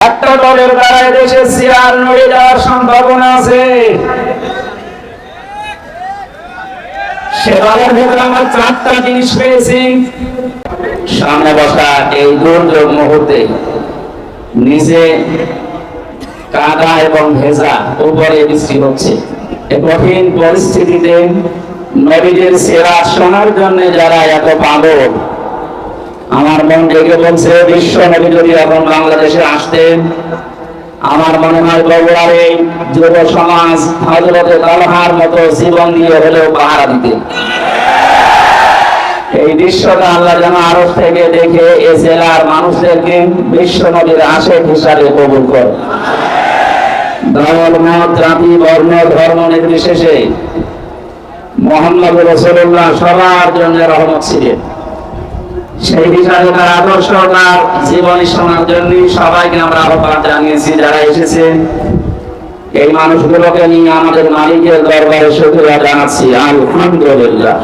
একটা দলের দ্বারা দেশে চেয়ার নড়ে যাওয়ার সম্ভাবনা আছে। এবং ভেজা বৃষ্টি হচ্ছে। পরিস্থিতিতে সেরা শোনার জন্য যারা এত পাগল আমার মন ডেকে বলছে, বিশ্ব নবী যদি এখন বাংলাদেশে আসতেন, আমার মনে হয় বগুড়ার এই যুব সমাজ হজরতে তালহার মতো জীবন দিয়ে হলেও পাহারা দিতে এই দৃশ্যটা আল্লাহ যেন আরও থেকে দেখে এ জেলার মানুষদেরকে বিশ্ব নবীর আশেক হিসাবে কবুল করে। দল মত, জাতি, বর্ণ, ধর্ম নির্বিশেষে মোহাম্মদ রসুল্লাহ সবার জন্য রহমত ছিলেন। সেই বিষয়ে তার আদর্শ, তার জীবনী শোনার জন্য সবাইকে আমরা আহ্বান জানিয়েছি, যারা এসেছে। এই মানুষগুলোকে নিয়ে আমাদের মালিকের দরবারে শুক্রিয়া জানাচ্ছি। আলহামদুলিল্লাহ।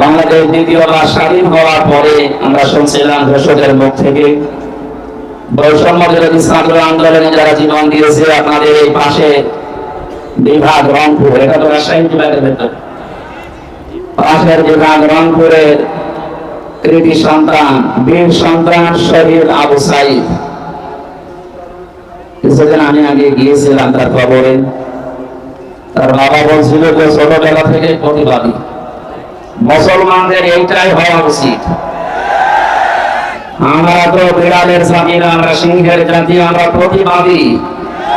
বাংলাদেশ দ্বিতীয়বার স্বাধীন হওয়ার পরে আমরা শুনছিলাম ঘোষকের মুখ থেকে, বৈষম্য বিরোধী ছাত্র আন্দোলনে যারা জীবন দিয়েছে, আপনাদের এই পাশে বিভাগ রংপুর, এটা তো রাজশাহী বিভাগের ভেতর। পাশের বিভাগ রংপুরের কৃতি সন্তান, বীর সন্তান শহীদ আবু সাইদ। কিছুদিন আমি আগে গিয়েছিলাম তার খবরে তার বাবা বলছিল যে ছোটবেলা থেকে প্রতিবাদী। মুসলমানদের এইটাই হওয়া উচিত। আমরা তো বিড়ালের জাতি আমরা সিংহের জাতি, আমরা প্রতিবাদী।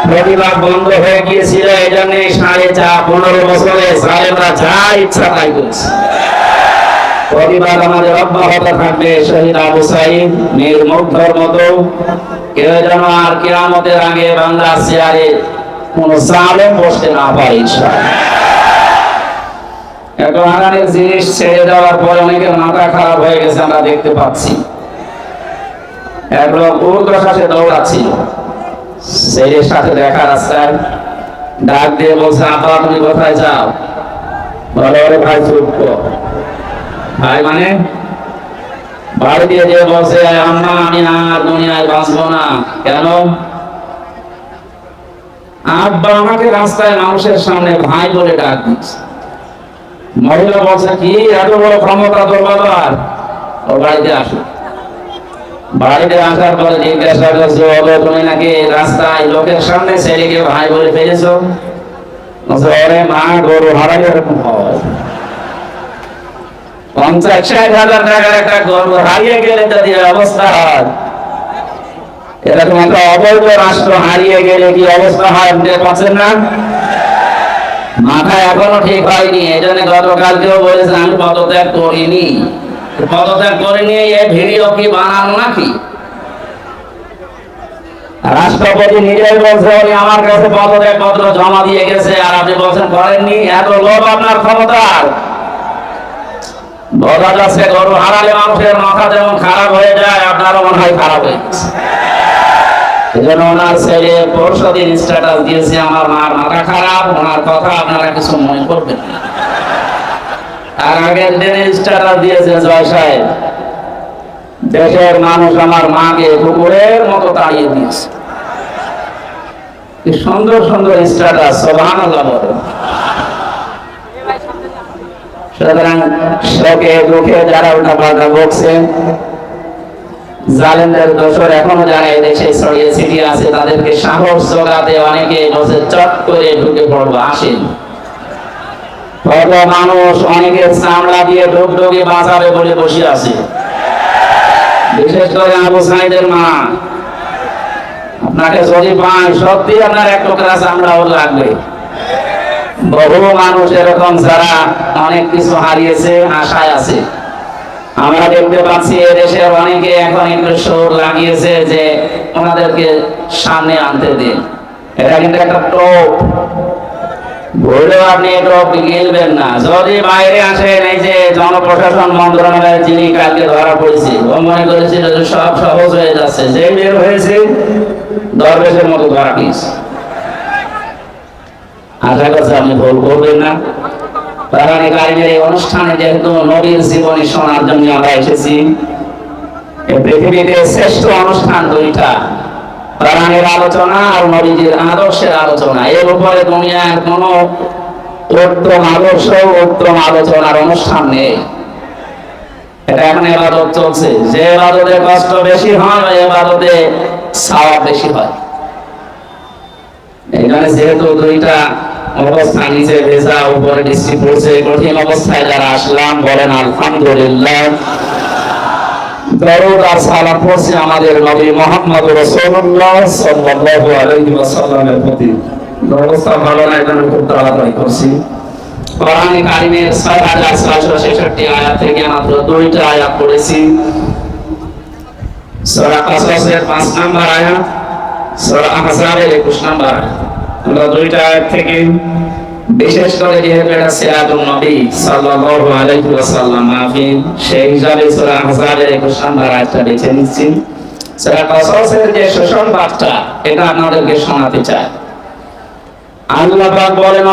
প্রতিবাদ বন্ধ হয়ে গিয়েছিল এই সাড়ে চা পনেরো বছরে সাহেবরা যা ইচ্ছা তাই করছে। প্রতিবাদ আমাদের অব্যাহত থাকবে, শহীদ আবু সাইদ মীর মুগ্ধর মতো। কেউ যেন আর কেরামতের আগে বাংলা চেয়ারে কোন জালেম বসতে না পারে এখন আগানের জিনিস ছেড়ে দেওয়ার পরে অনেকের মাথা খারাপ হয়ে গেছে, আমরা দেখতে পাচ্ছি। এক লোক ঊর্ধ্বশ্বাসে দৌড়াচ্ছিল। ছেলের সাথে দেখা রাস্তায় ডাক দিয়ে বলছে, আপা, তুমি কোথায় যাও? বলে, ওরে ভাই চুপ। ভাই মানে বাড়ি দিয়ে যে বলছে, আম্মা, আমি আর দুনিয়ায় বাঁচবো না। কেন? আব্বা আমাকে রাস্তায় মানুষের সামনে ভাই বলে ডাক দিচ্ছে। মহিলা বলছে, কি? এত বড় ক্ষমতা তোর বাবার? ও বাড়িতে আসো বাড়িতে আসার পরে জিজ্ঞাসা করছে বলো তুমি নাকি রাস্তায় লোকের সামনে ছেলেকে ভাই বলে ফেলেছো? ওরে মা, গরু হারাই এরকম হয়? পঞ্চাশ ষাট হাজার টাকার একটা গরু হারিয়ে গেলে অবস্থা এরকম একটা অবৈধ রাষ্ট্র হারিয়ে গেলে কি অবস্থা হয় আপনি পাচ্ছেন না? মাথা এখনও ঠিক হয়নি এই জন্য গতকালকেও বলেছে, আমি পদত্যাগ করিনি। পদত্যাগ করিনি এই ভিডিও কি বানানো নাকি? রাষ্ট্রপতি নিজেই বলছে, উনি আমার কাছে পদত্যাগ পত্র জমা দিয়ে গেছে আর আপনি বলছেন করেননি, এত লোভ আপনার ক্ষমতার বোঝা যাচ্ছে গরু হারালে মানুষের মাথা যেমন খারাপ হয়ে যায়, আপনারও মনে হয় খারাপ হয়ে গেছে। এজন্য ওনার ছেলে পরশু দিন স্ট্যাটাস দিয়েছে, আমার মার মাথা খারাপ, ওনার কথা আপনারা কিছু মনে করবেন না। আর আগের দিনে স্ট্যাটাস দিয়েছে জয় দেশের মানুষ আমার মাকে কুকুরের মতো তাড়িয়ে দিয়েছে। সুন্দর সুন্দর স্ট্যাটাস সোভান সুতরাং শোকে দুঃখে যারা উল্টা পাল্টা বকছে, জালেমদের দোষর এখনও যারা এদেশে ছড়িয়ে ছিটিয়ে আছে, তাদেরকে সাহস জোগাতে অনেকে চট করে ঢুকে পড়ব, আসেন। কত মানুষ অনেকে চামড়া দিয়ে বাঁচাবে বলে বসে আছে। বিশেষ করে আবু সাইদের মা। আপনাকে যদি সত্যি আপনার এক টুকরা চামড়াও লাগবে। বহু মানুষ এরকম যারা অনেক কিছু হারিয়েছে, আশায় আছে। আমরা দেখতে পাচ্ছি এদেশের অনেকে এখন একটু সুর লাগিয়েছে যে ওনাদেরকে সামনে আনতে দিন। এটা কিন্তু একটা টোপ। ভুলেও আপনি টোপ গিলবেন না। যদি বাইরে আসেন, এই যে জনপ্রশাসন মন্ত্রণালয়ের যিনি কালকে ধরা পড়েছে, ও মনে যে সব সহজ হয়ে যাচ্ছে। যে বের হয়েছে, দরবেশের মতো ধরা আশা করছি আপনি ভুল করবেন না। তারা এই অনুষ্ঠানে যেহেতু নবীর জীবনী শোনার জন্য আমরা এসেছি পৃথিবীতে শ্রেষ্ঠ অনুষ্ঠান দুইটা। কোরআনের আলোচনা আর নবীজির আদর্শের আলোচনা। এর উপরে দুনিয়ার কোন উত্তম আদর্শ উত্তম আলোচনার অনুষ্ঠান নেই। এটা এখন এবাদত চলছে। যে এবাদতে কষ্ট বেশি হয় এবাদতে সাওয়াব বেশি হয়। এখানে যেহেতু দুইটা অবস্থা, নিচে ভেজা, উপরে বৃষ্টি পড়ছে, কঠিন অবস্থায় যারা আসলাম বলেন, আলহামদুলিল্লাহ। দরুদ আর সালাম পড়ছি আমাদের নবী মোহাম্মদ রাসূলুল্লাহ সাল্লাল্লাহু আলাইহি ওয়াসাল্লামের প্রতি। অবস্থা ভালো না এজন্য খুব তাড়াতাড়ি করছি। কোরআনে কারিমের 6666 আয়াত থেকে মাত্র দুইটা আয়াত পড়েছি। সূরা কাসাসের 5 নাম্বার আয়াত, সূরা আহজাবের 21 নাম্বার আমরা দুইটা আয়াত থেকে বিশেষ করে যেহেতু এটা নবী সাল্লাল্লাহু আলাইহি ওয়াসাল্লাম মাহফিল, সেই হিসাবে সূরা আহজাবের 21 নম্বর আয়াতটা বেছে নিচ্ছি। সূরা যে সুসংবাদটা, এটা আপনাদেরকে শোনাতে চাই আল্লাহ বলেন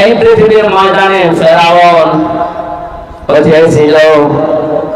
এই পৃথিবীর ময়দানে ফেরাউন ছিল?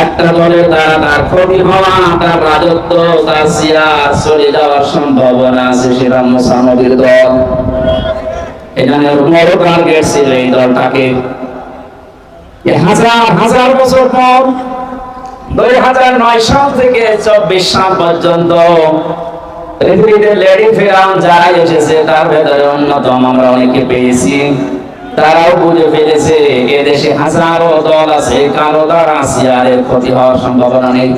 একটা দলের দ্বারা তার ক্ষতি হওয়া, তার রাজত্ব, তার সিয়ার চলে যাওয়ার সম্ভাবনা আছে সেটা মুসা দল। এখানে বড় টার্গেট ছিল এই দলটাকে। হাজার হাজার বছর পর, দুই হাজার নয় সাল থেকে চব্বিশ সাল পর্যন্ত পৃথিবীতে লেডি ফেরাউন যারা এসেছে, তার ভেতরে অন্যতম আমরা অনেকে পেয়েছি। তারাও বুঝে ফেলেছে এদেশে হাজারো দল আছে কারও দ্বারা সিয়ারের ক্ষতি হওয়ার সম্ভাবনা নেই।